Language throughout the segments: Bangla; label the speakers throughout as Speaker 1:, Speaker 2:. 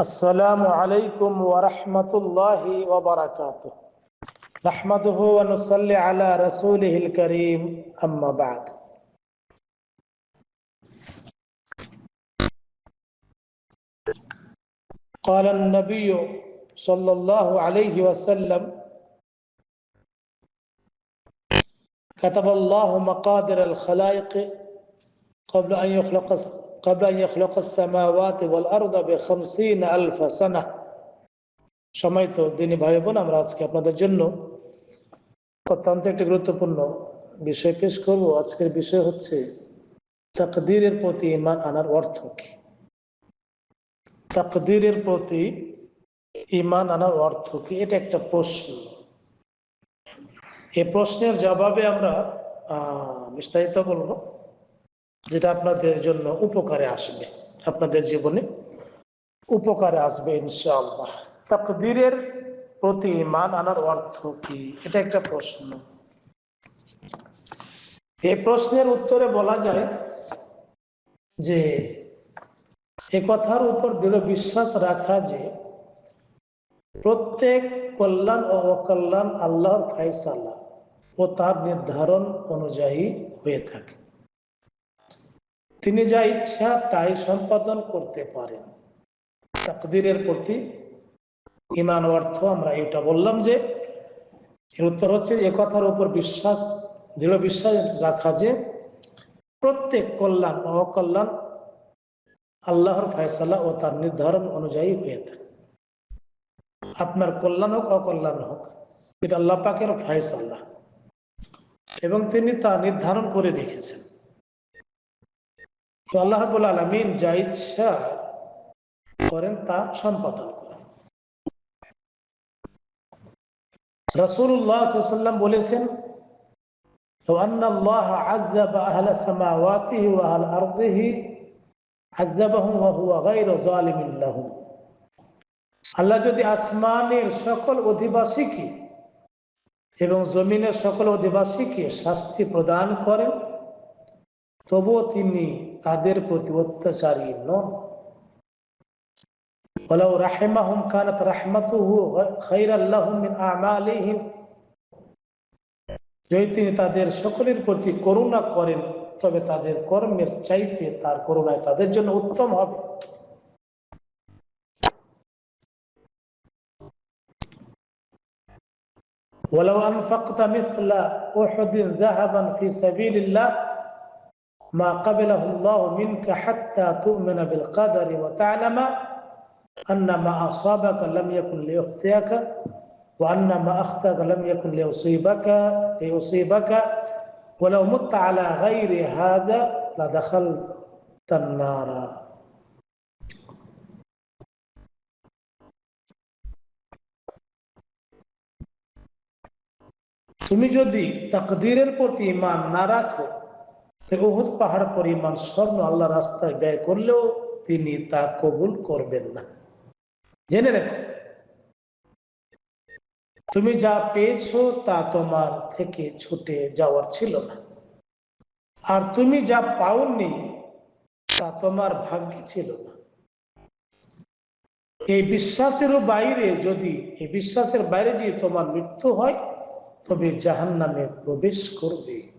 Speaker 1: السلام عليكم ورحمة الله وبركاته. نحمده ونصلي على رسوله الكريم أما بعد. قال النبي صلى الله عليه وسلم كتب الله مقادر الخلائق قبل أن يخلق সময় তো দিনী ভাই বোন, আমরা আজকে আপনাদের জন্য অত্যন্ত একটি গুরুত্বপূর্ণ বিষয় পেশ করব। আজকের বিষয় হচ্ছে তাকদীরের প্রতি ইমান আনার অর্থ কি? তাকদীরের প্রতি ইমান আনার অর্থ কি? এটা একটা প্রশ্ন। এ প্রশ্নের জবাবে আমরা বিস্তারিত বলব। যেটা আপনাদের জন্য উপকারে আসবে, আপনাদের জীবনে উপকারে আসবে ইনশাআল্লাহ। তাকদীরের প্রতি ইমান আনার অর্থ কি? এটা একটা প্রশ্ন। এই প্রশ্নের উত্তরে বলা যায় যে, এ কথার উপর দৃঢ় বিশ্বাস রাখা যে, প্রত্যেক কল্যাণ ও অকল্যাণ আল্লাহর ফাইসালা ও তার নির্ধারণ অনুযায়ী হয়ে থাকে। তিনি যা ইচ্ছা তাই সম্পাদন করতে পারেন। তাকদিরের প্রতি ইমান অর্থ আমরা এটা বললাম যে, এর উত্তর হচ্ছে এ কথার উপর বিশ্বাস, দৃঢ় বিশ্বাস রাখা যে, প্রত্যেক কল্যাণ, অকল্যাণ আল্লাহর ফয়সালা ও তার নির্ধারণ অনুযায়ী হয়ে থাকে। আপনার কল্যাণ হোক, অকল্যাণ হোক, এটা আল্লাহ পাকের ফয়সাল্লাহ এবং তিনি তা নির্ধারণ করে রেখেছেন। তো আল্লাহ রবুল আলমিন যা ইচ্ছা করেন তা সম্পাদন করেন। রসুল্লাহাম বলেছেন আল্লাহ যদি আসমানের সকল অধিবাসীকে এবং জমিনের সকল অধিবাসীকে শাস্তি প্রদান করেন, তবুও তিনি তাদের প্রতি অত্যাচারী নন ولو رحمهم كانت رحمته خيرا لهم من اعمالهم যদি তিনি তাদের সকলের প্রতি করুণা করেন তবে তাদের কর্মের চাইতে তার করুণায় তাদের জন্য উত্তম হবে ولو أنفقت مثل أحد ذهبا في سبيل الله ما قبله الله منك حتى تؤمن بالقدر وتعلم أن ما أصابك لم يكن ليخطئك وأن ما أخطأك لم يكن ليصيبك ليصيبك ولو مت على غير هذا لدخلت النار তুমি যদি তাকদীরের প্রতি ইমান না রাখো পাহাড় পরিমাণ স্বর্ণ আল্লাহ রাস্তায় ব্যয় করলেও তিনি তা কবুল করবেন না। জেনে তুমি যা পেয়েছ তা তোমার থেকে ছুটে যাওয়ার ছিল না। আর তুমি যা পাওনি তা তোমার ভাগ্যে ছিল না। এই বিশ্বাসেরও বাইরে যদি, এই বিশ্বাসের বাইরে যদি তোমার মৃত্যু হয়, তবে জাহান নামে প্রবেশ করবে।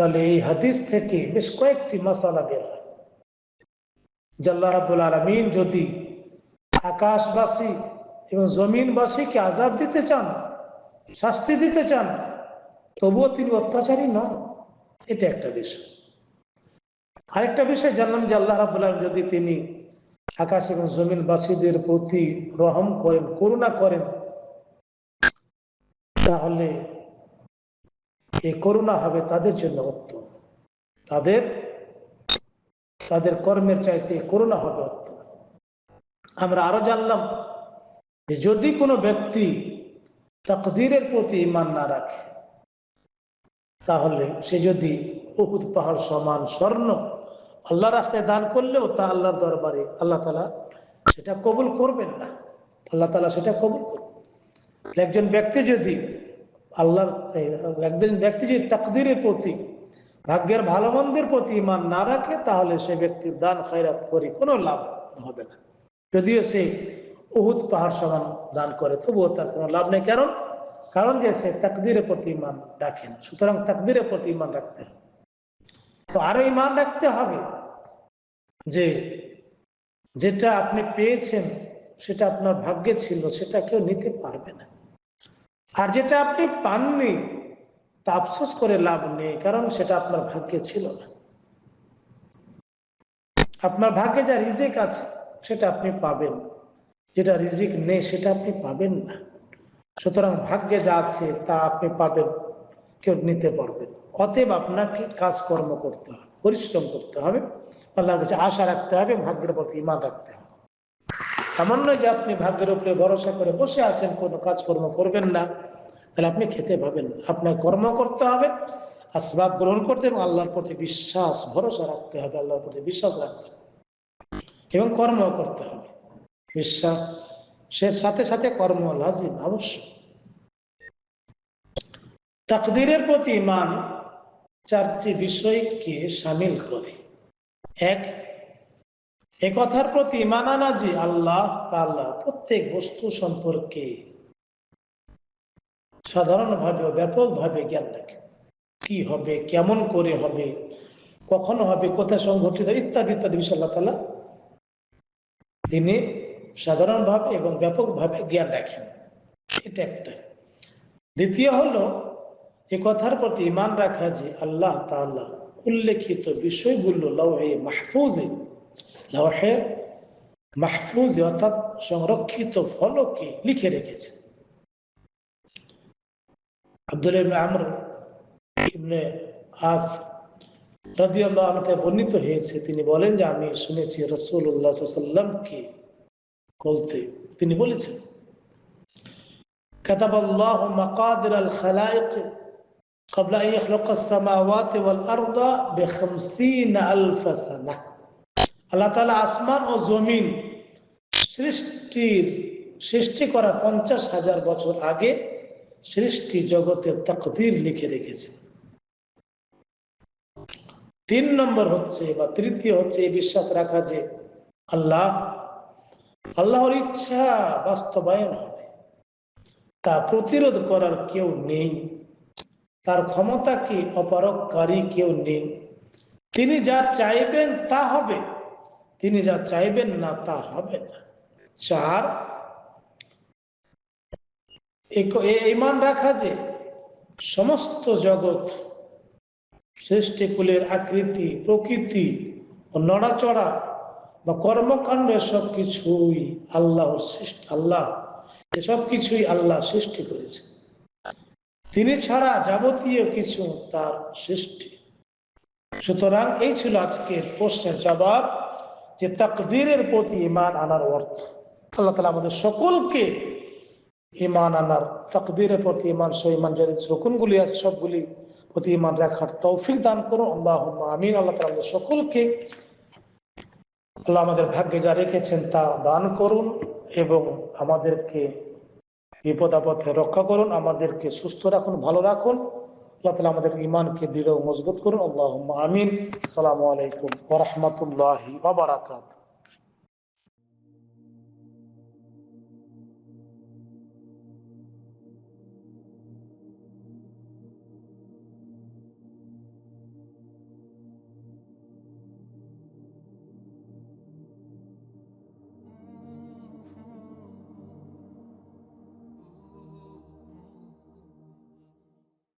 Speaker 1: তাহলে এই হাদিস থেকে বেশ কয়েকটি মশালা বের হয়। জাল্লা রাবুল আলমিন যদি আকাশবাসী এবং জমিনবাসীকে আজাদ দিতে চান, শাস্তি দিতে চান, তবুও তিনি অত্যাচারী নন। এটা একটা বিষয়। আরেকটা বিষয় জানলাম যে আল্লাহ রাবুল আলম যদি তিনি আকাশ এবং জমিনবাসীদের প্রতি রহম করেন, করুণা করেন, তাহলে এই করুণা হবে তাদের জন্য উত্তম। তাদের তাদের কর্মের চাইতে করুণা হবে উত্তম। আমরা আরও জানলাম যদি কোনো ব্যক্তি তকদিরের প্রতি ইমান না রাখে, তাহলে সে যদি উহুদ পাহাড় সমান স্বর্ণ আল্লাহ রাস্তায় দান করলেও তা আল্লাহর দরবারে আল্লাহ তালা সেটা কবুল করবেন না। আল্লাহ তালা সেটা কবুল করবেন। একজন ব্যক্তি যদি আল্লাহর একজন ব্যক্তি যদি তাকদিরের প্রতি, ভাগ্যের ভালো মন্দের প্রতি ইমান না রাখে, তাহলে সে ব্যক্তির দান, খায়রাত করে, কোনো লাভ হবে না। যদিও সে উহুদ পাহাড় সমান দান করে, তবুও তার কোনো লাভ নেই। কারণ কারণ যে সে তাকদিরের প্রতি ইমান রাখেন সুতরাং তাকদিরের প্রতি ইমান রাখতে হবে। তো আরও ইমান রাখতে হবে যে, যেটা আপনি পেয়েছেন, সেটা আপনার ভাগ্যে ছিল, সেটা কেউ নিতে পারবে না। আর যেটা আপনি পাননি, তা আফসোস করে লাভ নেই, কারণ সেটা আপনার ভাগ্যে ছিল না। আপনার ভাগ্যে যা রিজিক আছে, সেটা আপনি পাবেন। যেটা রিজিক নেই, সেটা আপনি পাবেন না। সুতরাং ভাগ্যে যা আছে, তা আপনি পাবেন, কেউ নিতে পারবেন অতএব আপনাকে কাজকর্ম করতে হবে, পরিশ্রম করতে হবে। আল্লাহর কাছে আশা রাখতে হবে, ভাগ্যের প্রতি ইমান রাখতে হবে। এমন নয় যে আপনি ভাগ্যের উপরে ভরসা করে বসে আছেন, কোনো কাজকর্ম করবেন না। তাহলে আপনি খেতে পাবেন আপনার কর্ম করতে হবে, আসবাব গ্রহণ করতে এবং আল্লাহর প্রতি বিশ্বাস, ভরসা রাখতে হবে, আল্লাহর প্রতি বিশ্বাস রাখতে হবে। এবং কর্ম করতে হবে। বিশ্বাসের সাথে সাথে কর্ম লাজিম আবশ্যক তাকদিরের প্রতি ইমান চারটি বিষয়কে সামিল করে। এক এ কথার প্রতি ইমান আনা যে আল্লাহ তাআলা প্রত্যেক বস্তু সম্পর্কে সাধারণভাবে ব্যাপকভাবে জ্ঞান রাখে। কি হবে, কেমন করে হবে, কখন হবে, কোথায় সংঘটিত, ইত্যাদি ইত্যাদি বিষয় আল্লাহ তালা তিনি সাধারণভাবে এবং ব্যাপকভাবে জ্ঞান রাখেন। এটা একটা। দ্বিতীয় হলো, এ কথার প্রতি ইমান রাখা যে আল্লাহ তাআলা উল্লেখিত বিষয়গুলো লৌহে মাহফুজে লৌহে মাহফুজে অর্থাৎ সংরক্ষিত ফলকে লিখে রেখেছে আব্দুল ইবনে আমর ইবনে আস রাদিয়াল্লাহু আনহু থেকে বর্ণিত হয়েছে তিনি বলেন যে আমি শুনেছি রাসূলুল্লাহ সাল্লাল্লাহু আলাইহি ওয়াসাল্লামকে বলতে তিনি বলেছেন كتب الله مقادر الخلائق قبل أن يخلق السماوات والأرض بخمسين ألف سنة আল্লাহ তালা আসমান ও জমিন সৃষ্টির সৃষ্টি করার পঞ্চাশ হাজার বছর আগে সৃষ্টি জগতের তাকদির লিখে রেখেছেন। তিন নম্বর হচ্ছে বা তৃতীয় হচ্ছে এই বিশ্বাস রাখা যে আল্লাহ, আল্লাহর ইচ্ছা বাস্তবায়ন হবে। তা প্রতিরোধ করার কেউ নেই, তার ক্ষমতাকে অপারককারী কেউ নেই। তিনি যা চাইবেন তা হবে। তিনি যা চাইবেন না তা হবে না। চার ইমান রাখা যে সমস্ত জগৎ সৃষ্টিকুলের আকৃতি, প্রকৃতি ও নড়াচড়া বা কর্মকাণ্ড সব কিছুই আল্লাহর সৃষ্টি, আল্লাহ এসব কিছুই আল্লাহ সৃষ্টি করেছে। তিনি ছাড়া যাবতীয় কিছু তার সৃষ্টি। সুতরাং এই ছিল আজকের প্রশ্নের জবাব। যে তাকদীরের প্রতি ইমান আনার অর্থ। আল্লাহ তালা আমাদের সকলকে ইমান আনার, তাকদীরের প্রতি ইমান সহ ইমান যে রকমগুলি আছে, সবগুলি প্রতি ইমান রাখার তৌফিক দান করুন। আল্লাহ আমিন। আল্লাহ তালা আমাদের সকলকে আল্লাহ আমাদের ভাগ্যে যা রেখেছেন তা দান করুন এবং আমাদেরকে বিপদ আপদে রক্ষা করুন, আমাদেরকে সুস্থ রাখুন, ভালো রাখুন। আল্লাহ তালা আমাদের ইমানকে দৃঢ় মজবুত করুন। আল্লাহ আমিন। সালামু আলাইকুম ওরহমতুল্লাহি বাবারাকাত